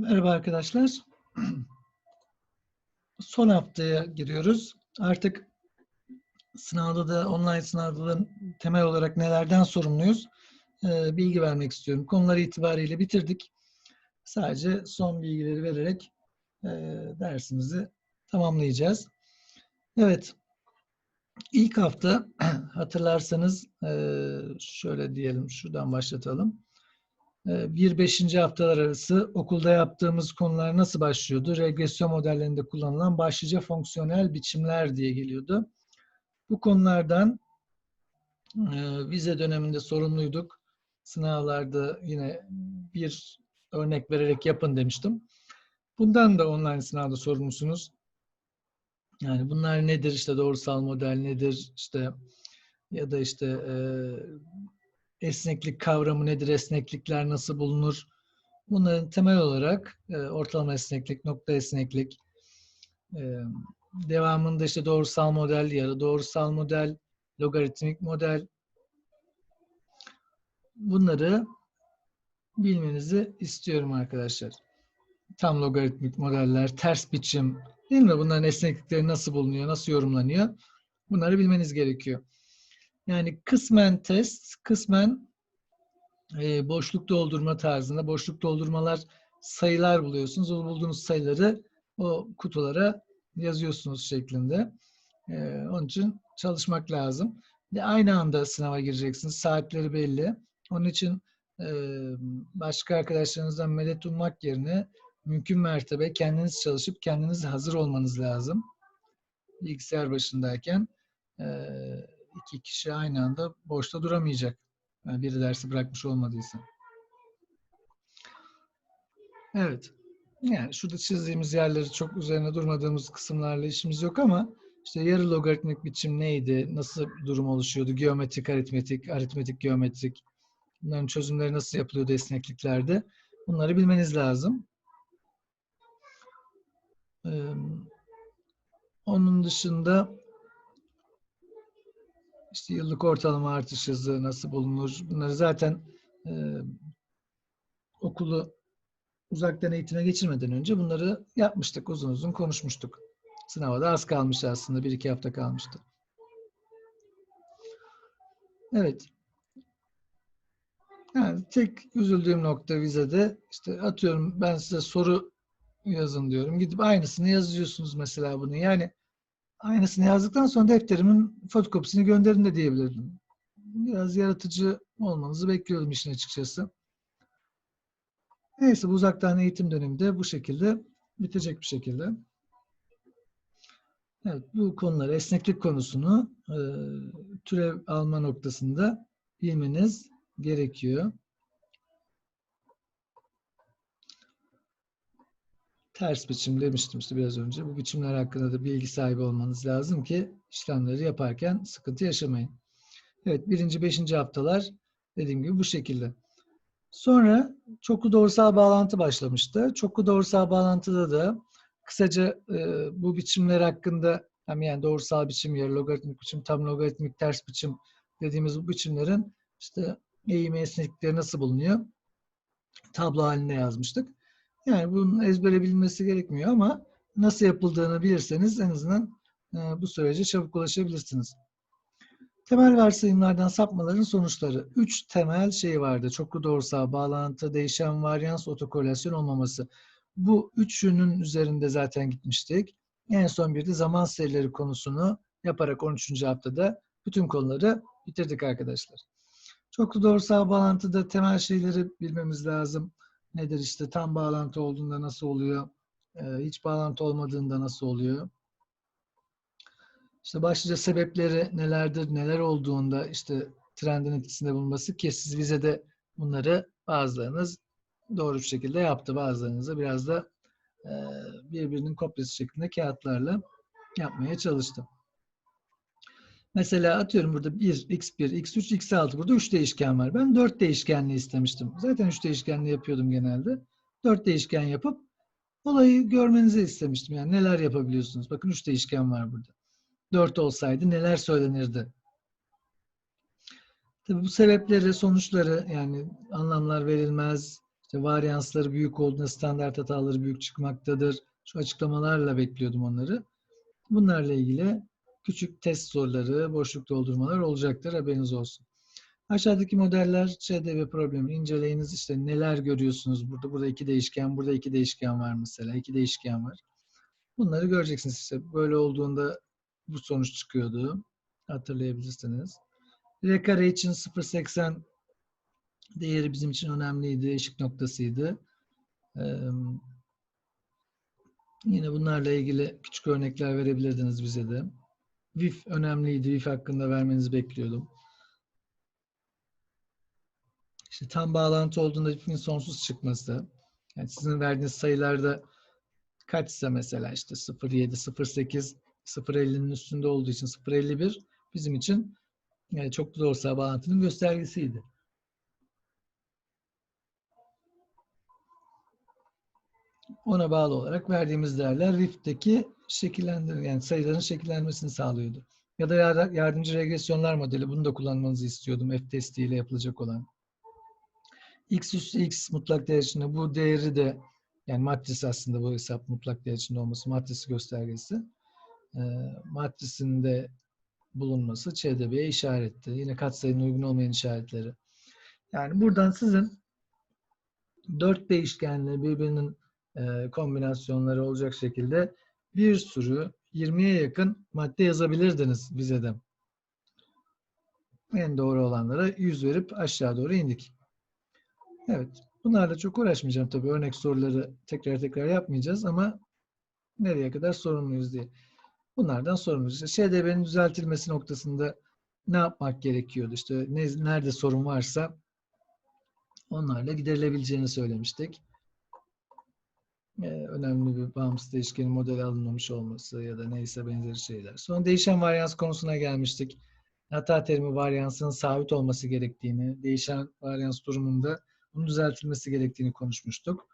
Merhaba arkadaşlar. Son haftaya giriyoruz. Artık sınavda da online sınavda da temel olarak nelerden sorumluyuz? Bilgi vermek istiyorum. Konular itibariyle bitirdik. Sadece son bilgileri vererek dersimizi tamamlayacağız. Evet. İlk hafta hatırlarsanız şöyle diyelim şuradan başlatalım. 1-5. haftalar arası okulda yaptığımız konular nasıl başlıyordu? Regresyon modellerinde kullanılan başlıca fonksiyonel biçimler diye geliyordu. Bu konulardan e, vize döneminde sorumluyduk. Sınavlarda yine bir örnek vererek yapın demiştim. Bundan da online sınavda sorumlusunuz. Yani bunlar nedir? İşte doğrusal model nedir? İşte ya da işte e, esneklik kavramı nedir, esneklikler nasıl bulunur? Bunların temel olarak e, ortalama esneklik, nokta esneklik, e, devamında işte doğrusal model, yarı doğrusal model, logaritmik model bunları bilmenizi istiyorum arkadaşlar. Tam logaritmik modeller, ters biçim, değil mi? Bunların esneklikleri nasıl bulunuyor, nasıl yorumlanıyor? Bunları bilmeniz gerekiyor. Yani kısmen test, kısmen e, boşluk doldurma tarzında. Boşluk doldurmalar sayılar buluyorsunuz. O bulduğunuz sayıları o kutulara yazıyorsunuz şeklinde. E, onun için çalışmak lazım. Ve aynı anda sınava gireceksiniz. Saatleri belli. Onun için e, başka arkadaşlarınızdan medet ummak yerine mümkün mertebe kendiniz çalışıp kendiniz hazır olmanız lazım. Bilgisayar başındayken. E, iki kişi aynı anda boşta duramayacak. Yani biri dersi bırakmış olmadıysa. Evet. Yani şurada çizdiğimiz yerleri çok üzerine durmadığımız kısımlarla işimiz yok ama işte yarı logaritmik biçim neydi? Nasıl durum oluşuyordu? Geometrik, aritmetik, aritmetik, geometrik. Bunların çözümleri nasıl yapılıyordu esnekliklerde? Bunları bilmeniz lazım. Ee, onun dışında işte yıllık ortalama artış hızı nasıl bulunur? Bunları zaten e, okulu uzaktan eğitime geçirmeden önce bunları yapmıştık. Uzun uzun konuşmuştuk. Sınava da az kalmıştı aslında. Bir iki hafta kalmıştı. Evet. Yani tek üzüldüğüm nokta vizede işte atıyorum ben size soru yazın diyorum. Gidip aynısını yazıyorsunuz mesela bunu. Yani Aynısını yazdıktan sonra defterimin fotokopisini gönderin de diyebilirdim. Biraz yaratıcı olmanızı bekliyordum işin açıkçası. Neyse bu uzaktan eğitim döneminde bu şekilde bitecek bir şekilde. Evet bu konuları esneklik konusunu e, türev alma noktasında bilmeniz gerekiyor. Ters biçim demiştim işte biraz önce. Bu biçimler hakkında da bilgi sahibi olmanız lazım ki işlemleri yaparken sıkıntı yaşamayın. Evet birinci, beşinci haftalar dediğim gibi bu şekilde. Sonra çoklu doğrusal bağlantı başlamıştı. Çoklu doğrusal bağlantıda da kısaca e, bu biçimler hakkında hem yani doğrusal biçim, yarı logaritmik biçim, tam logaritmik ters biçim dediğimiz bu biçimlerin işte eğimi esneklikleri nasıl bulunuyor? Tablo halinde yazmıştık. Yani bunun ezbere bilmesi gerekmiyor ama nasıl yapıldığını bilirseniz en azından e, bu sürece çabuk ulaşabilirsiniz. Temel varsayımlardan sapmaların sonuçları. Üç temel şey vardı. Çoklu doğrusal bağlantı, değişen varyans, otokorelasyon olmaması. Bu üçünün üzerinde zaten gitmiştik. En son bir de zaman serileri konusunu yaparak 13. haftada bütün konuları bitirdik arkadaşlar. Çoklu doğrusal bağlantıda temel şeyleri bilmemiz lazım nedir işte tam bağlantı olduğunda nasıl oluyor, ee, hiç bağlantı olmadığında nasıl oluyor. İşte başlıca sebepleri nelerdir, neler olduğunda işte trendin etkisinde bulunması ki siz vizede bunları bazılarınız doğru bir şekilde yaptı. Bazılarınızda biraz da e, birbirinin kopyası şeklinde kağıtlarla yapmaya çalıştım. Mesela atıyorum burada 1, x1, x3, x6 burada 3 değişken var. Ben 4 değişkenli istemiştim. Zaten 3 değişkenli yapıyordum genelde. 4 değişken yapıp olayı görmenizi istemiştim. Yani neler yapabiliyorsunuz. Bakın 3 değişken var burada. 4 olsaydı neler söylenirdi. Tabii bu sebepleri, sonuçları yani anlamlar verilmez, İşte varyansları büyük olduğunda standart hataları büyük çıkmaktadır. Şu açıklamalarla bekliyordum onları. Bunlarla ilgili küçük test soruları, boşluk doldurmalar olacaktır. Haberiniz olsun. Aşağıdaki modeller ÇDV problemi inceleyiniz. İşte neler görüyorsunuz burada. Burada iki değişken, burada iki değişken var mesela. iki değişken var. Bunları göreceksiniz işte. Böyle olduğunda bu sonuç çıkıyordu. Hatırlayabilirsiniz. R kare için 0.80 değeri bizim için önemliydi. Eşik noktasıydı. Ee, yine bunlarla ilgili küçük örnekler verebilirdiniz bize de. VIF önemliydi. VIF hakkında vermenizi bekliyordum. İşte tam bağlantı olduğunda VIF'in sonsuz çıkması. Yani sizin verdiğiniz sayılarda kaçsa mesela işte 0.7, 0.8, 0.50'nin üstünde olduğu için 0.51 bizim için yani çok doğrusal bağlantının göstergesiydi. Ona bağlı olarak verdiğimiz değerler RIF'teki şekillendir yani sayıların şekillenmesini sağlıyordu. Ya da yardımcı regresyonlar modeli bunu da kullanmanızı istiyordum F testiyle yapılacak olan. X üstü X mutlak değer içinde bu değeri de yani matris aslında bu hesap mutlak değer içinde olması matrisi göstergesi. E, matrisinde bulunması ÇDB'ye işaretti. Yine katsayının uygun olmayan işaretleri. Yani buradan sizin dört değişkenli birbirinin e, kombinasyonları olacak şekilde bir sürü 20'ye yakın madde yazabilirdiniz bize de. En doğru olanlara 100 verip aşağı doğru indik. Evet. Bunlarla çok uğraşmayacağım tabii. Örnek soruları tekrar tekrar yapmayacağız ama nereye kadar sorumluyuz diye. Bunlardan sorumluyuz. İşte ŞDB'nin düzeltilmesi noktasında ne yapmak gerekiyordu? İşte ne, nerede sorun varsa onlarla giderilebileceğini söylemiştik. Ee, önemli bir bağımsız değişkenin modeli alınmamış olması ya da neyse benzeri şeyler. Sonra değişen varyans konusuna gelmiştik. Hata terimi varyansının sabit olması gerektiğini, değişen varyans durumunda bunun düzeltilmesi gerektiğini konuşmuştuk.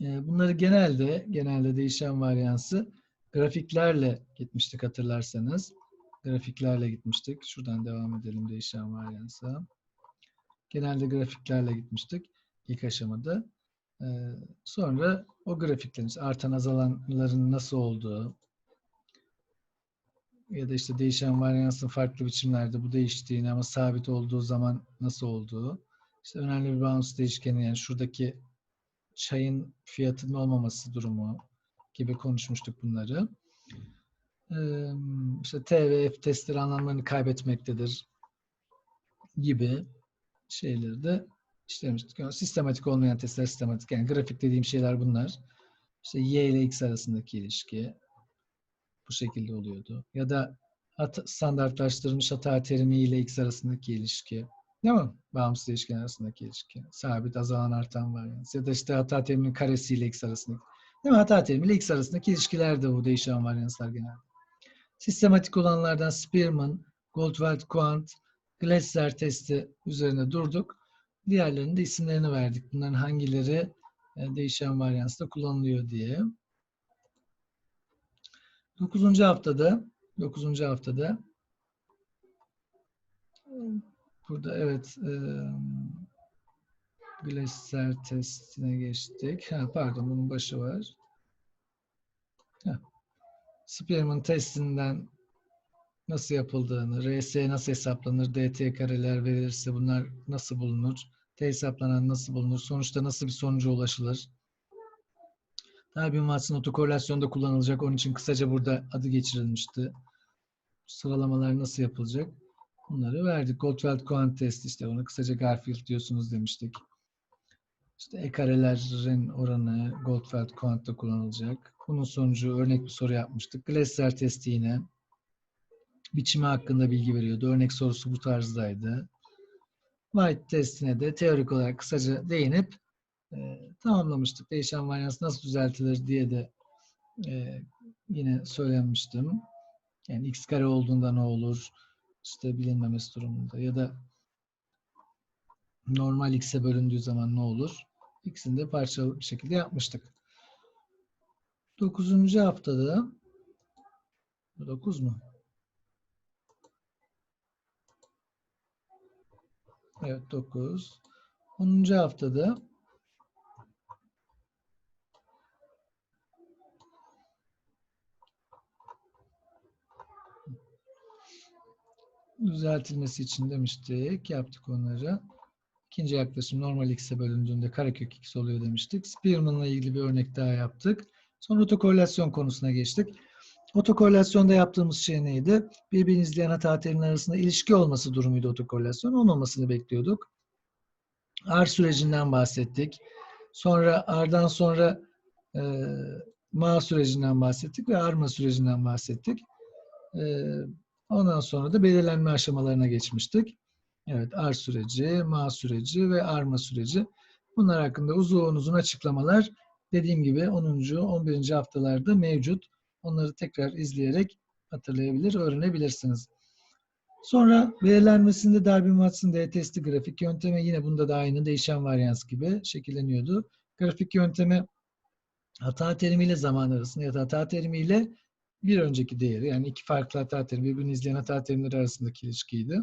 Ee, bunları genelde, genelde değişen varyansı grafiklerle gitmiştik hatırlarsanız. Grafiklerle gitmiştik. Şuradan devam edelim değişen varyansa. Genelde grafiklerle gitmiştik ilk aşamada. Ee, sonra o grafiklerin artan azalanların nasıl olduğu ya da işte değişen varyansın farklı biçimlerde bu değiştiğini ama sabit olduğu zaman nasıl olduğu. İşte önemli bir bağımsız değişkeni yani şuradaki çayın fiyatının olmaması durumu gibi konuşmuştuk bunları. Ee, işte T ve F testleri anlamlarını kaybetmektedir gibi şeyleri de işlemiştik. Sistematik olmayan testler sistematik. Yani grafik dediğim şeyler bunlar. İşte Y ile X arasındaki ilişki bu şekilde oluyordu. Ya da standartlaştırılmış hata terimi ile X arasındaki ilişki. Değil mi? Bağımsız değişken arasındaki ilişki. Sabit, azalan, artan var. Yani. Ya da işte hata teriminin karesi ile X arasındaki. Değil mi? Hata terimi ile X arasındaki ilişkiler de bu değişen varyanslar genelde. Sistematik olanlardan Spearman, Goldwald Quant, Glasser testi üzerine durduk. Diğerlerinin de isimlerini verdik. Bunların hangileri e, değişen varyansta kullanılıyor diye. Dokuzuncu haftada dokuzuncu haftada burada evet e, testine geçtik. Ha, pardon bunun başı var. Spearman testinden nasıl yapıldığını, RS nasıl hesaplanır, DT kareler verilirse bunlar nasıl bulunur, T hesaplanan nasıl bulunur, sonuçta nasıl bir sonuca ulaşılır. Darwin Watson otokorelasyonda kullanılacak. Onun için kısaca burada adı geçirilmişti. Sıralamalar nasıl yapılacak? Bunları verdik. Goldfeld Cohen test işte onu kısaca Garfield diyorsunuz demiştik. İşte e karelerin oranı Goldfeld Cohen'da kullanılacak. Bunun sonucu örnek bir soru yapmıştık. Glasser testi yine biçimi hakkında bilgi veriyordu. Örnek sorusu bu tarzdaydı. White testine de teorik olarak kısaca değinip e, tamamlamıştık. Değişen varyans nasıl düzeltilir diye de e, yine söylemiştim. Yani x kare olduğunda ne olur? İşte bilinmemesi durumunda ya da normal x'e bölündüğü zaman ne olur? X'ini de parçalı bir şekilde yapmıştık. Dokuzuncu haftada bu dokuz mu? Evet dokuz. 10. haftada düzeltilmesi için demiştik. Yaptık onları. İkinci yaklaşım normal x'e bölündüğünde karekök x oluyor demiştik. Spearman'la ilgili bir örnek daha yaptık. Sonra otokorrelasyon konusuna geçtik. Otokorrelasyonda yaptığımız şey neydi? Birbirini izleyen hata terimler arasında ilişki olması durumuydu otokorrelasyon. Olmamasını bekliyorduk. R sürecinden bahsettik. Sonra R'dan sonra e, ma sürecinden bahsettik ve arma sürecinden bahsettik. E, ondan sonra da belirlenme aşamalarına geçmiştik. Evet, R süreci, ma süreci ve arma süreci. Bunlar hakkında uzun uzun açıklamalar dediğim gibi 10. 11. haftalarda mevcut. Onları tekrar izleyerek hatırlayabilir, öğrenebilirsiniz. Sonra belirlenmesinde Darby-Watson D testi grafik yöntemi yine bunda da aynı değişen varyans gibi şekilleniyordu. Grafik yöntemi hata terimiyle zaman arasında ya da hata terimiyle bir önceki değeri yani iki farklı hata terimi birbirini izleyen hata terimleri arasındaki ilişkiydi.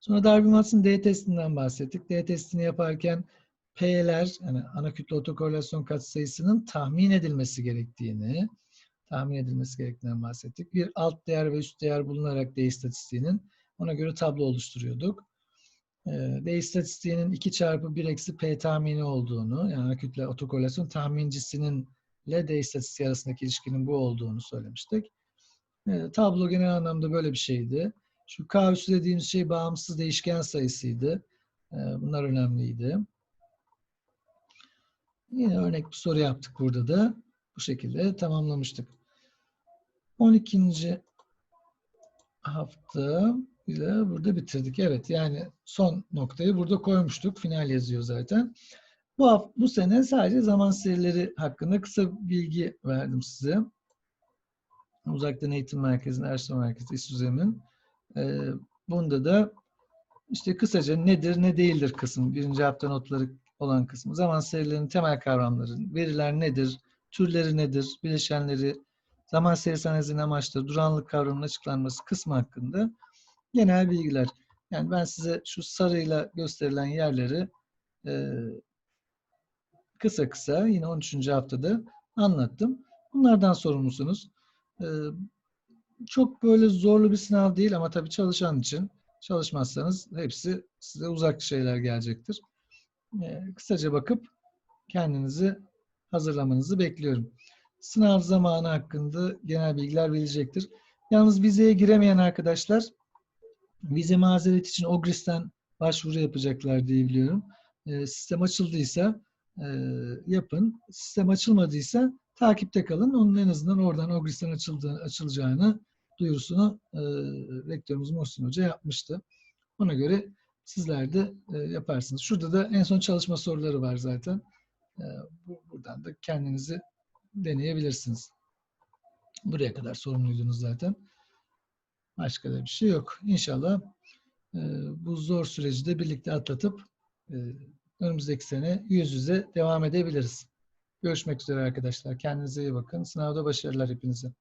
Sonra Darby-Watson D testinden bahsettik. D testini yaparken P'ler yani ana kütle otokorrelasyon katsayısının tahmin edilmesi gerektiğini, tahmin edilmesi gerektiğinden bahsettik. Bir alt değer ve üst değer bulunarak D istatistiğinin ona göre tablo oluşturuyorduk. D istatistiğinin 2 çarpı 1 eksi P tahmini olduğunu, yani ana kütle otokorrelasyon tahmincisinin ile D istatistiği arasındaki ilişkinin bu olduğunu söylemiştik. Tablo genel anlamda böyle bir şeydi. Şu K üssü dediğimiz şey bağımsız değişken sayısıydı. Bunlar önemliydi. Yine örnek bir soru yaptık burada da. Bu şekilde tamamlamıştık. 12. hafta ile burada bitirdik. Evet yani son noktayı burada koymuştuk. Final yazıyor zaten. Bu, hafta, bu sene sadece zaman serileri hakkında kısa bilgi verdim size. Uzaktan Eğitim Merkezi'nin, Araştırma Merkezi İSÜZEM'in. Ee, bunda da işte kısaca nedir ne değildir kısmı. Birinci hafta notları olan kısmı. Zaman serilerinin temel kavramları, veriler nedir, türleri nedir, bileşenleri, zaman serisi analizinin amaçları, duranlık kavramının açıklanması kısmı hakkında genel bilgiler. Yani ben size şu sarıyla gösterilen yerleri e, kısa kısa yine 13. haftada anlattım. Bunlardan sorumlusunuz. E, çok böyle zorlu bir sınav değil ama tabii çalışan için çalışmazsanız hepsi size uzak şeyler gelecektir. Ee, kısaca bakıp kendinizi hazırlamanızı bekliyorum. Sınav zamanı hakkında genel bilgiler verilecektir. Yalnız vizeye giremeyen arkadaşlar vize mazeret için OGRIS'ten başvuru yapacaklar diye biliyorum. E, sistem açıldıysa e, yapın. Sistem açılmadıysa takipte kalın. Onun en azından oradan OGRIS'ten açılacağını duyurusunu e, rektörümüz Muhsin Hoca yapmıştı. Ona göre sizler de e, yaparsınız. Şurada da en son çalışma soruları var zaten. E, bu, buradan da kendinizi deneyebilirsiniz. Buraya kadar sorumluydunuz zaten. Başka da bir şey yok. İnşallah e, bu zor süreci de birlikte atlatıp önümüzdeki sene yüz yüze devam edebiliriz. Görüşmek üzere arkadaşlar. Kendinize iyi bakın. Sınavda başarılar hepinize.